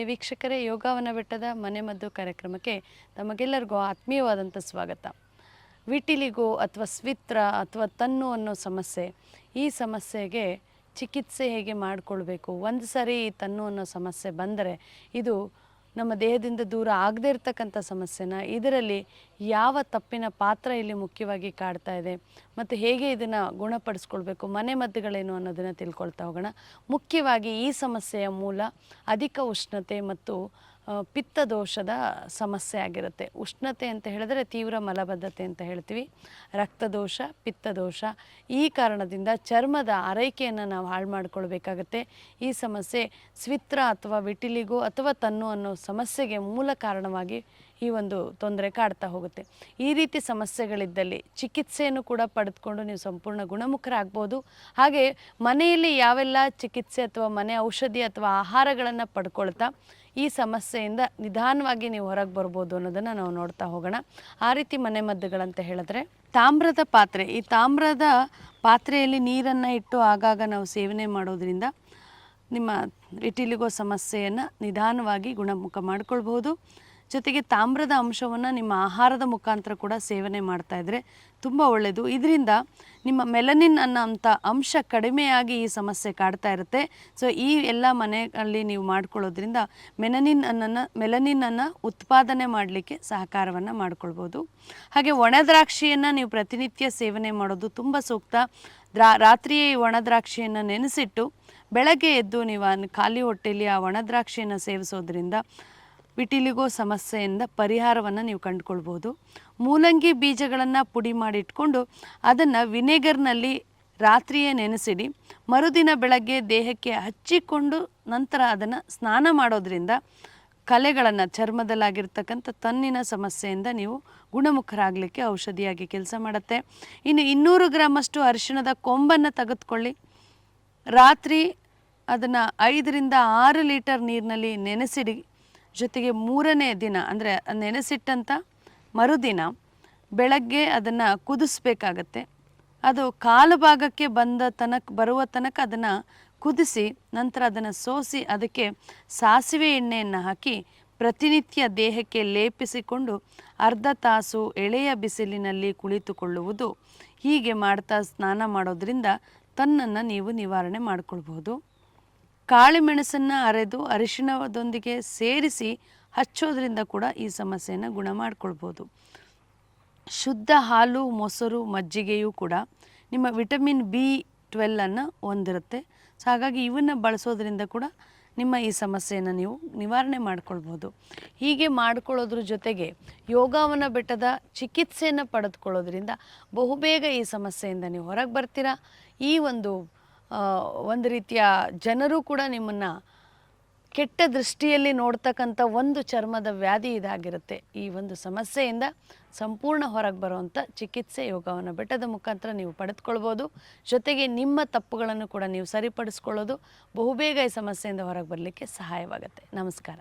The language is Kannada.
ಪ್ರಿಯ ವೀಕ್ಷಕರೇ ಯೋಗಾವನ ಬೆಟ್ಟದ ಮನೆಮದ್ದು ಕಾರ್ಯಕ್ರಮಕ್ಕೆ ತಮಗೆಲ್ಲರಿಗೂ ಆತ್ಮೀಯವಾದಂಥ ಸ್ವಾಗತ. ವಿಟಿಲಿಗೋ ಅಥವಾ ಸ್ವಿತ್ರ ಅಥವಾ ತನ್ನು ಅನ್ನೋ ಸಮಸ್ಯೆ, ಈ ಸಮಸ್ಯೆಗೆ ಚಿಕಿತ್ಸೆ ಹೇಗೆ ಮಾಡಿಕೊಳ್ಬೇಕು? ಒಂದು ಸರಿ ಈ ತನ್ನು ಅನ್ನೋ ಸಮಸ್ಯೆ ಬಂದರೆ ಇದು ನಮ್ಮ ದೇಹದಿಂದ ದೂರ ಆಗದೇ ಇರತಕ್ಕಂಥ ಸಮಸ್ಯೆನ, ಇದರಲ್ಲಿ ಯಾವ ತಪ್ಪಿನ ಪಾತ್ರ ಇಲ್ಲಿ ಮುಖ್ಯವಾಗಿ ಕಾಡ್ತಾ ಇದೆ, ಮತ್ತು ಹೇಗೆ ಇದನ್ನು ಗುಣಪಡಿಸ್ಕೊಳ್ಬೇಕು, ಮನೆ ಮದ್ದುಗಳೇನು ಅನ್ನೋದನ್ನು ತಿಳ್ಕೊಳ್ತಾ ಹೋಗೋಣ. ಮುಖ್ಯವಾಗಿ ಈ ಸಮಸ್ಯೆಯ ಮೂಲ ಅಧಿಕ ಉಷ್ಣತೆ ಮತ್ತು ಪಿತ್ತದೋಷದ ಸಮಸ್ಯೆ ಆಗಿರುತ್ತೆ. ಉಷ್ಣತೆ ಅಂತ ಹೇಳಿದ್ರೆ ತೀವ್ರ ಮಲಬದ್ಧತೆ ಅಂತ ಹೇಳ್ತೀವಿ. ರಕ್ತದೋಷ, ಪಿತ್ತದೋಷ ಈ ಕಾರಣದಿಂದ ಚರ್ಮದ ಆರೈಕೆಯನ್ನು ನಾವು ಹಾಳು ಮಾಡಿಕೊಳ್ಬೇಕಾಗುತ್ತೆ. ಈ ಸಮಸ್ಯೆ ಸ್ವಿತ್ರ ಅಥವಾ ವಿಟಿಲಿಗೋ ಅಥವಾ ತನ್ನು ಅನ್ನೋ ಸಮಸ್ಯೆಗೆ ಮೂಲ ಕಾರಣವಾಗಿ ಈ ಒಂದು ತೊಂದರೆ ಕಾಡ್ತಾ ಹೋಗುತ್ತೆ. ಈ ರೀತಿ ಸಮಸ್ಯೆಗಳಿದ್ದಲ್ಲಿ ಚಿಕಿತ್ಸೆಯನ್ನು ಕೂಡ ಪಡೆದುಕೊಂಡು ನೀವು ಸಂಪೂರ್ಣ ಗುಣಮುಖರಾಗ್ಬೋದು. ಹಾಗೆ ಮನೆಯಲ್ಲಿ ಯಾವೆಲ್ಲ ಚಿಕಿತ್ಸೆ ಅಥವಾ ಮನೆ ಔಷಧಿ ಅಥವಾ ಆಹಾರಗಳನ್ನು ಪಡ್ಕೊಳ್ತಾ ಈ ಸಮಸ್ಯೆಯಿಂದ ನಿಧಾನವಾಗಿ ನೀವು ಹೊರಗೆ ಬರ್ಬೋದು ಅನ್ನೋದನ್ನು ನಾವು ನೋಡ್ತಾ ಹೋಗೋಣ. ಆ ರೀತಿ ಮನೆಮದ್ದುಗಳಂತ ಹೇಳಿದ್ರೆ, ತಾಮ್ರದ ಪಾತ್ರೆ, ಈ ತಾಮ್ರದ ಪಾತ್ರೆಯಲ್ಲಿ ನೀರನ್ನು ಇಟ್ಟು ಆಗಾಗ ನಾವು ಸೇವನೆ ಮಾಡೋದ್ರಿಂದ ನಿಮ್ಮ ಇಟಿಲಿಗೋ ಸಮಸ್ಯೆಯನ್ನು ನಿಧಾನವಾಗಿ ಗುಣಮುಖ ಮಾಡ್ಕೊಳ್ಬಹುದು ಜೊತೆಗೆ ತಾಮ್ರದ ಅಂಶವನ್ನು ನಿಮ್ಮ ಆಹಾರದ ಮುಖಾಂತರ ಕೂಡ ಸೇವನೆ ಮಾಡ್ತಾ ಇದ್ದರೆ ತುಂಬ ಒಳ್ಳೆಯದು ಇದರಿಂದ ನಿಮ್ಮ ಮೆಲನಿನ್ ಅನ್ನೋ ಅಂಥ ಅಂಶ ಕಡಿಮೆಯಾಗಿ ಈ ಸಮಸ್ಯೆ ಕಾಡ್ತಾ ಇರುತ್ತೆ. ಸೊ ಈ ಎಲ್ಲ ಮನೆಯಲ್ಲಿ ನೀವು ಮಾಡ್ಕೊಳ್ಳೋದ್ರಿಂದ ಮೆಲನಿನ್ ಅನ್ನನ್ನು ಮೆಲನಿನನ್ನು ಉತ್ಪಾದನೆ ಮಾಡಲಿಕ್ಕೆ ಸಹಕಾರವನ್ನು ಮಾಡ್ಕೊಳ್ಬೋದು. ಹಾಗೆ ಒಣ ದ್ರಾಕ್ಷಿಯನ್ನು ನೀವು ಪ್ರತಿನಿತ್ಯ ಸೇವನೆ ಮಾಡೋದು ತುಂಬ ಸೂಕ್ತ. ದ್ರಾ, ರಾತ್ರಿಯೇ ಒಣ ದ್ರಾಕ್ಷಿಯನ್ನು ನೆನೆಸಿಟ್ಟು ಬೆಳಗ್ಗೆ ಎದ್ದು ನೀವು ಖಾಲಿ ಹೊಟ್ಟೆಯಲ್ಲಿ ಆ ಒಣ ದ್ರಾಕ್ಷಿಯನ್ನು ಸೇವಿಸೋದ್ರಿಂದ ವಿಟಿಲಿಗೋ ಸಮಸ್ಯೆಯಿಂದ ಪರಿಹಾರವನ್ನು ನೀವು ಕಂಡುಕೊಳ್ಬೋದು. ಮೂಲಂಗಿ ಬೀಜಗಳನ್ನು ಪುಡಿ ಮಾಡಿ ಇಟ್ಕೊಂಡು ಅದನ್ನು ವಿನೆಗರ್ನಲ್ಲಿ ರಾತ್ರಿಯೇ ನೆನೆಸಿಡಿ. ಮರುದಿನ ಬೆಳಗ್ಗೆ ದೇಹಕ್ಕೆ ಹಚ್ಚಿಕೊಂಡು ನಂತರ ಅದನ್ನು ಸ್ನಾನ ಮಾಡೋದ್ರಿಂದ ಕಲೆಗಳನ್ನು ಚರ್ಮದಲ್ಲಾಗಿರ್ತಕ್ಕಂಥ ತನ್ನಿನ ಸಮಸ್ಯೆಯಿಂದ ನೀವು ಗುಣಮುಖರಾಗಲಿಕ್ಕೆ ಔಷಧಿಯಾಗಿ ಕೆಲಸ ಮಾಡುತ್ತೆ. ಇನ್ನು ಇನ್ನೂರು ಗ್ರಾಮಷ್ಟು ಅರಿಶಿಣದ ಕೊಂಬನ್ನು ತೆಗೆದುಕೊಳ್ಳಿ. ರಾತ್ರಿ ಅದನ್ನು ಐದರಿಂದ ಆರು ಲೀಟರ್ ನೀರಿನಲ್ಲಿ ನೆನೆಸಿಡಿ. ಜೊತೆಗೆ ಮೂರನೇ ದಿನ, ಅಂದರೆ ನೆನೆಸಿಟ್ಟಂಥ ಮರುದಿನ ಬೆಳಗ್ಗೆ ಅದನ್ನು ಕುದಿಸ್ಬೇಕಾಗತ್ತೆ. ಅದು ಕಾಲು ಭಾಗಕ್ಕೆ ಬಂದ ತನಕ, ಬರುವ ತನಕ ಅದನ್ನು ಕುದಿಸಿ ನಂತರ ಅದನ್ನು ಸೋಸಿ ಅದಕ್ಕೆ ಸಾಸಿವೆ ಎಣ್ಣೆಯನ್ನು ಹಾಕಿ ಪ್ರತಿನಿತ್ಯ ದೇಹಕ್ಕೆ ಲೇಪಿಸಿಕೊಂಡು ಅರ್ಧ ತಾಸು ಎಳೆಯ ಬಿಸಿಲಿನಲ್ಲಿ ಕುಳಿತುಕೊಳ್ಳುವುದು. ಹೀಗೆ ಮಾಡ್ತಾ ಸ್ನಾನ ಮಾಡೋದ್ರಿಂದ ತನ್ನನ್ನು ನೀವು ನಿವಾರಣೆ ಮಾಡಿಕೊಳ್ಬಹುದು. ಕಾಳುಮೆಣಸನ್ನು ಅರೆದು ಅರಿಶಿಣದೊಂದಿಗೆ ಸೇರಿಸಿ ಹಚ್ಚೋದ್ರಿಂದ ಕೂಡ ಈ ಸಮಸ್ಯೆಯನ್ನು ಗುಣ ಮಾಡಿಕೊಳ್ಬೋದು. ಶುದ್ಧ ಹಾಲು, ಮೊಸರು, ಮಜ್ಜಿಗೆಯೂ ಕೂಡ ನಿಮ್ಮ ವಿಟಮಿನ್ ಬಿ ಟ್ವೆಲ್ಲನ್ನು ಹೊಂದಿರುತ್ತೆ. ಸೊ ಹಾಗಾಗಿ ಇವನ್ನು ಬಳಸೋದ್ರಿಂದ ಕೂಡ ನಿಮ್ಮ ಈ ಸಮಸ್ಯೆಯನ್ನು ನೀವು ನಿವಾರಣೆ ಮಾಡ್ಕೊಳ್ಬೋದು. ಹೀಗೆ ಮಾಡ್ಕೊಳ್ಳೋದ್ರ ಜೊತೆಗೆ ಯೋಗವನ ಬೆಟ್ಟದ ಚಿಕಿತ್ಸೆಯನ್ನು ಪಡೆದುಕೊಳ್ಳೋದ್ರಿಂದ ಬಹುಬೇಗ ಈ ಸಮಸ್ಯೆಯಿಂದ ನೀವು ಹೊರಗೆ ಬರ್ತೀರಾ? ಈ ಒಂದು ಒಂದು ರೀತಿಯ ಜನರು ಕೂಡ ನಿಮ್ಮನ್ನು ಕೆಟ್ಟ ದೃಷ್ಟಿಯಲ್ಲಿ ನೋಡ್ತಕ್ಕಂಥ ಒಂದು ಚರ್ಮದ ವ್ಯಾಧಿ ಇದಾಗಿರುತ್ತೆ. ಈ ಒಂದು ಸಮಸ್ಯೆಯಿಂದ ಸಂಪೂರ್ಣ ಹೊರಗೆ ಬರುವಂಥ ಚಿಕಿತ್ಸೆ ಯೋಗವನ್ನು ಬೆಟ್ಟದ ಮುಖಾಂತರ ನೀವು ಪಡೆದುಕೊಳ್ಬೋದು. ಜೊತೆಗೆ ನಿಮ್ಮ ತಪ್ಪುಗಳನ್ನು ಕೂಡ ನೀವು ಸರಿಪಡಿಸ್ಕೊಳ್ಳೋದು ಬಹುಬೇಗ ಈ ಸಮಸ್ಯೆಯಿಂದ ಹೊರಗೆ ಬರಲಿಕ್ಕೆ ಸಹಾಯವಾಗುತ್ತೆ. ನಮಸ್ಕಾರ.